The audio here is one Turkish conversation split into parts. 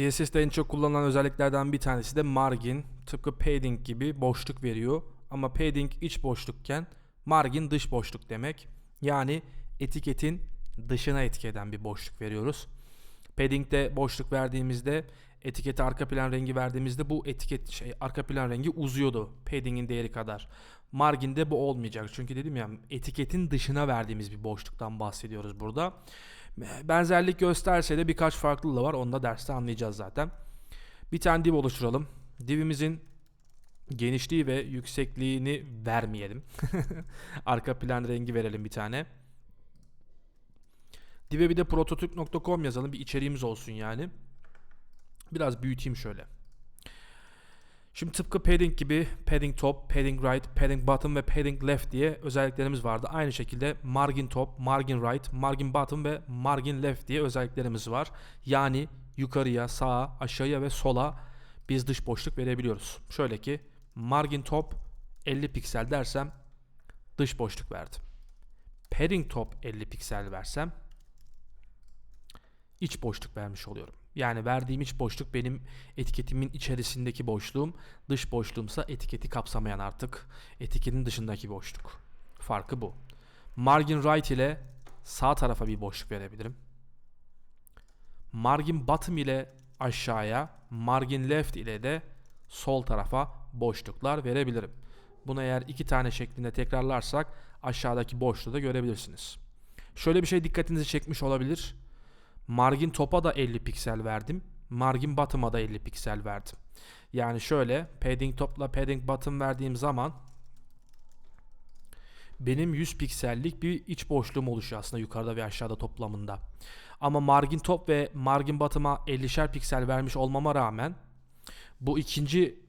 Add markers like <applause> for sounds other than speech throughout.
CSS'de en çok kullanılan özelliklerden bir tanesi de margin. Tıpkı padding gibi boşluk veriyor. Ama padding iç boşlukken margin dış boşluk demek. Yani etiketin dışına etki eden bir boşluk veriyoruz. Padding'de boşluk verdiğimizde etikete arka plan rengi verdiğimizde bu etiket şey arka plan rengi uzuyordu padding'in değeri kadar. Margin'de bu olmayacak. Çünkü dedim ya etiketin dışına verdiğimiz bir boşluktan bahsediyoruz burada. Benzerlik gösterse de birkaç farklılığı var. Onu da derste anlayacağız zaten. Bir tane div oluşturalım. Divimizin genişliği ve yüksekliğini vermeyelim. <laughs> Arka plan rengi verelim bir tane. Dive bir de prototürk.com yazalım. Bir içeriğimiz olsun yani. Biraz büyüteyim şöyle. Şimdi tıpkı padding gibi padding top, padding right, padding bottom ve padding left diye özelliklerimiz vardı. Aynı şekilde margin top, margin right, margin bottom ve margin left diye özelliklerimiz var. Yani yukarıya, sağa, aşağıya ve sola biz dış boşluk verebiliyoruz. Şöyle ki margin top 50 piksel dersem dış boşluk verdim. Padding top 50 piksel versem iç boşluk vermiş oluyorum. Yani verdiğim iç boşluk benim etiketimin içerisindeki boşluğum, dış boşluğumsa etiketi kapsamayan artık etiketin dışındaki boşluk. Farkı bu. Margin right ile sağ tarafa bir boşluk verebilirim. Margin bottom ile aşağıya, margin left ile de sol tarafa boşluklar verebilirim. Bunu eğer iki tane şeklinde tekrarlarsak aşağıdaki boşluğu da görebilirsiniz. Şöyle bir şey dikkatinizi çekmiş olabilir. Margin topa da 50 piksel verdim. Margin bottom'a da 50 piksel verdim. Yani şöyle padding topla padding bottom verdiğim zaman benim 100 piksellik bir iç boşluğum oluşuyor aslında yukarıda ve aşağıda toplamında. Ama margin top ve margin bottom'a 50'şer piksel vermiş olmama rağmen bu ikinci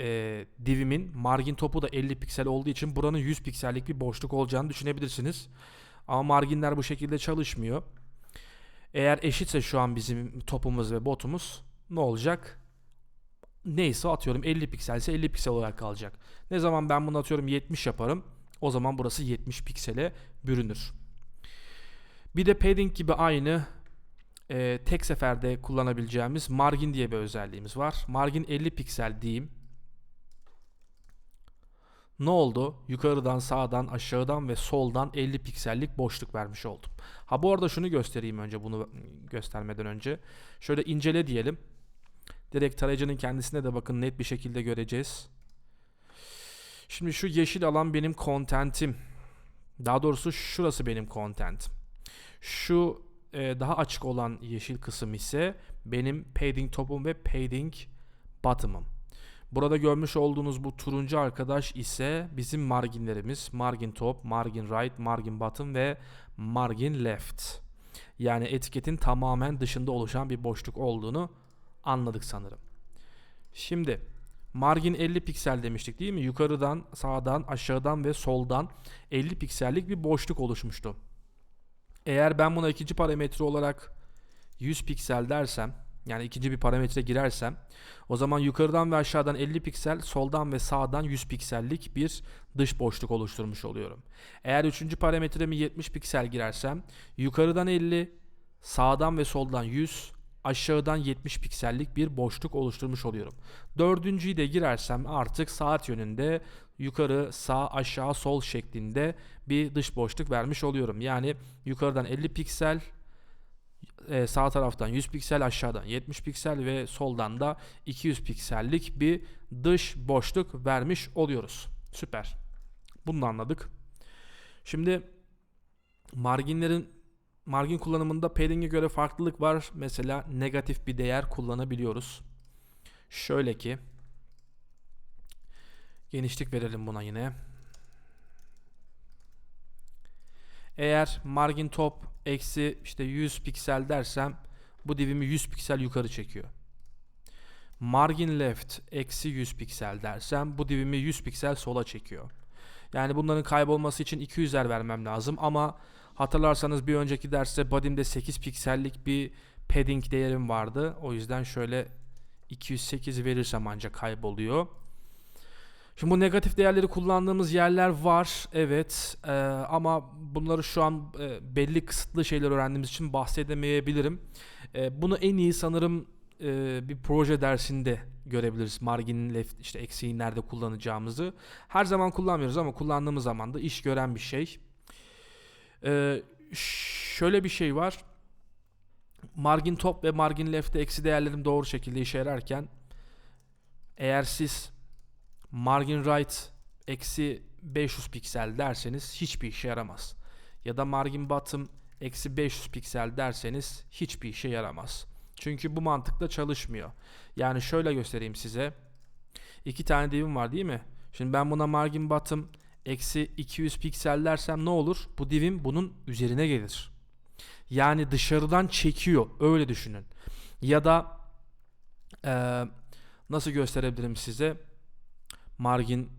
e, divimin margin topu da 50 piksel olduğu için buranın 100 piksellik bir boşluk olacağını düşünebilirsiniz. Ama marginler bu şekilde çalışmıyor. Eğer eşitse şu an bizim topumuz ve botumuz ne olacak? Neyse atıyorum 50 pikselse 50 piksel olarak kalacak. Ne zaman ben bunu atıyorum 70 yaparım o zaman burası 70 piksele bürünür. Bir de padding gibi aynı e, tek seferde kullanabileceğimiz margin diye bir özelliğimiz var. Margin 50 piksel diyeyim. Ne oldu? Yukarıdan, sağdan, aşağıdan ve soldan 50 piksellik boşluk vermiş oldum. Ha bu arada şunu göstereyim önce bunu göstermeden önce. Şöyle incele diyelim. Direkt tarayıcının kendisine de bakın net bir şekilde göreceğiz. Şimdi şu yeşil alan benim contentim. Daha doğrusu şurası benim content. Şu e, daha açık olan yeşil kısım ise benim padding topum ve padding bottom'ım. Burada görmüş olduğunuz bu turuncu arkadaş ise bizim marginlerimiz. Margin top, margin right, margin bottom ve margin left. Yani etiketin tamamen dışında oluşan bir boşluk olduğunu anladık sanırım. Şimdi margin 50 piksel demiştik değil mi? Yukarıdan, sağdan, aşağıdan ve soldan 50 piksellik bir boşluk oluşmuştu. Eğer ben buna ikinci parametre olarak 100 piksel dersem yani ikinci bir parametre girersem o zaman yukarıdan ve aşağıdan 50 piksel soldan ve sağdan 100 piksellik bir dış boşluk oluşturmuş oluyorum. Eğer üçüncü parametremi 70 piksel girersem yukarıdan 50 sağdan ve soldan 100 aşağıdan 70 piksellik bir boşluk oluşturmuş oluyorum. Dördüncüyü de girersem artık saat yönünde yukarı, sağ, aşağı, sol şeklinde bir dış boşluk vermiş oluyorum. Yani yukarıdan 50 piksel, e, sağ taraftan 100 piksel, aşağıdan 70 piksel ve soldan da 200 piksellik bir dış boşluk vermiş oluyoruz. Süper. Bunu anladık. Şimdi marginlerin margin kullanımında padding'e göre farklılık var. Mesela negatif bir değer kullanabiliyoruz. Şöyle ki genişlik verelim buna yine. Eğer margin top eksi işte 100 piksel dersem bu divimi 100 piksel yukarı çekiyor. Margin left eksi 100 piksel dersem bu divimi 100 piksel sola çekiyor. Yani bunların kaybolması için 200'er vermem lazım ama hatırlarsanız bir önceki derste body'mde 8 piksellik bir padding değerim vardı. O yüzden şöyle 208 verirsem ancak kayboluyor. Şimdi bu negatif değerleri kullandığımız yerler var evet ee, ama bunları şu an e, belli kısıtlı şeyler öğrendiğimiz için bahsedemeyebilirim. E, bunu en iyi sanırım e, bir proje dersinde görebiliriz margin left işte eksiği nerede kullanacağımızı. Her zaman kullanmıyoruz ama kullandığımız zaman da iş gören bir şey. E, şöyle bir şey var. Margin top ve margin left'te eksi değerlerin doğru şekilde işe yararken eğer siz margin right eksi 500 piksel derseniz hiçbir işe yaramaz. Ya da margin bottom eksi 500 piksel derseniz hiçbir işe yaramaz. Çünkü bu mantıkla çalışmıyor. Yani şöyle göstereyim size. İki tane divim var değil mi? Şimdi ben buna margin bottom eksi 200 piksel dersem ne olur? Bu divim bunun üzerine gelir. Yani dışarıdan çekiyor. Öyle düşünün. Ya da eee nasıl gösterebilirim size? Margin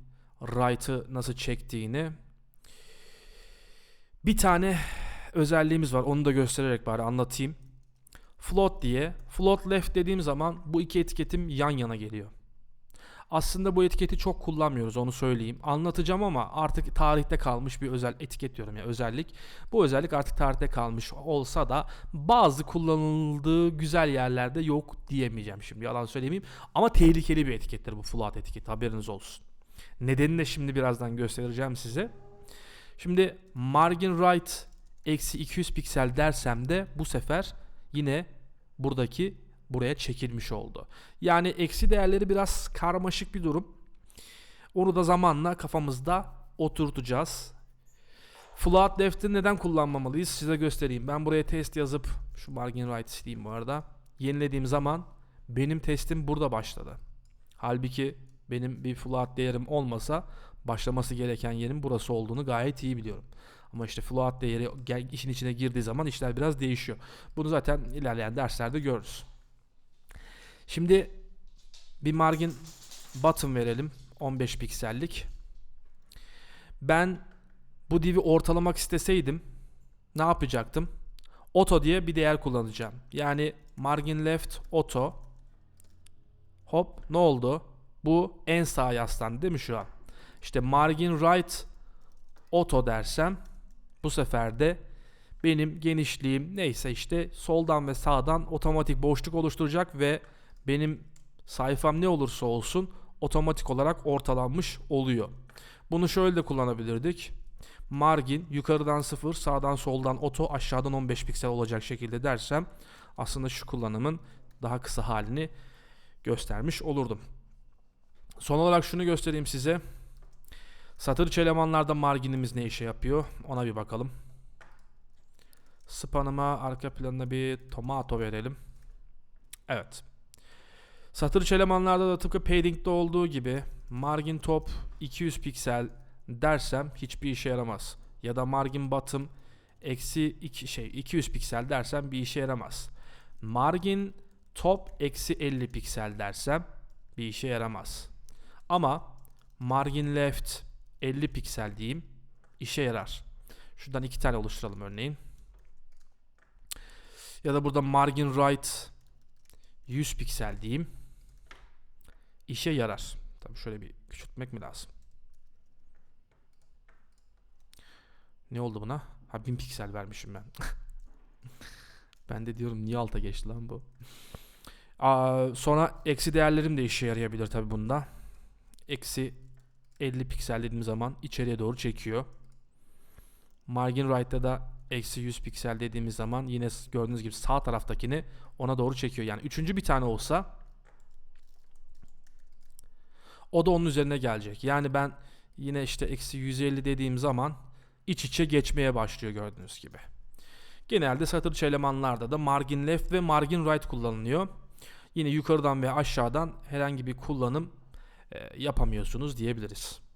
right'ı nasıl çektiğini. Bir tane özelliğimiz var. Onu da göstererek bari anlatayım. Float diye. Float left dediğim zaman bu iki etiketim yan yana geliyor. Aslında bu etiketi çok kullanmıyoruz onu söyleyeyim. Anlatacağım ama artık tarihte kalmış bir özel etiket diyorum ya özellik. Bu özellik artık tarihte kalmış olsa da bazı kullanıldığı güzel yerlerde yok diyemeyeceğim şimdi yalan söylemeyeyim. Ama tehlikeli bir etikettir bu float etiketi haberiniz olsun. Nedenini de şimdi birazdan göstereceğim size. Şimdi margin right eksi 200 piksel dersem de bu sefer yine buradaki buraya çekilmiş oldu. Yani eksi değerleri biraz karmaşık bir durum. Onu da zamanla kafamızda oturtacağız. Float left'i neden kullanmamalıyız size göstereyim. Ben buraya test yazıp şu margin right sileyim bu arada. Yenilediğim zaman benim testim burada başladı. Halbuki benim bir float değerim olmasa başlaması gereken yerin burası olduğunu gayet iyi biliyorum. Ama işte float değeri işin içine girdiği zaman işler biraz değişiyor. Bunu zaten ilerleyen derslerde görürüz. Şimdi bir margin bottom verelim. 15 piksellik. Ben bu div'i ortalamak isteseydim ne yapacaktım? Auto diye bir değer kullanacağım. Yani margin left auto hop ne oldu? Bu en sağ yaslandı değil mi şu an? İşte margin right auto dersem bu sefer de benim genişliğim neyse işte soldan ve sağdan otomatik boşluk oluşturacak ve benim sayfam ne olursa olsun otomatik olarak ortalanmış oluyor. Bunu şöyle de kullanabilirdik. Margin yukarıdan 0, sağdan soldan oto, aşağıdan 15 piksel olacak şekilde dersem aslında şu kullanımın daha kısa halini göstermiş olurdum. Son olarak şunu göstereyim size. Satır elemanlarda marginimiz ne işe yapıyor? Ona bir bakalım. Spanıma arka planına bir tomato verelim. Evet. Satır içi elemanlarda da tıpkı padding'de olduğu gibi margin top 200 piksel dersem hiçbir işe yaramaz. Ya da margin bottom eksi 2 şey 200 piksel dersem bir işe yaramaz. Margin top eksi 50 piksel dersem bir işe yaramaz. Ama margin left 50 piksel diyeyim işe yarar. Şuradan iki tane oluşturalım örneğin. Ya da burada margin right 100 piksel diyeyim. İşe yarar. Tabii şöyle bir küçültmek mi lazım? Ne oldu buna? Ha 1000 piksel vermişim ben. <laughs> ben de diyorum niye alta geçti lan bu? Aa, sonra eksi değerlerim de işe yarayabilir tabii bunda. Eksi 50 piksel dediğim zaman içeriye doğru çekiyor. Margin right'ta da eksi 100 piksel dediğimiz zaman yine gördüğünüz gibi sağ taraftakini ona doğru çekiyor. Yani üçüncü bir tane olsa o da onun üzerine gelecek. Yani ben yine işte eksi 150 dediğim zaman iç içe geçmeye başlıyor gördüğünüz gibi. Genelde satır içi elemanlarda da margin left ve margin right kullanılıyor. Yine yukarıdan ve aşağıdan herhangi bir kullanım e, yapamıyorsunuz diyebiliriz.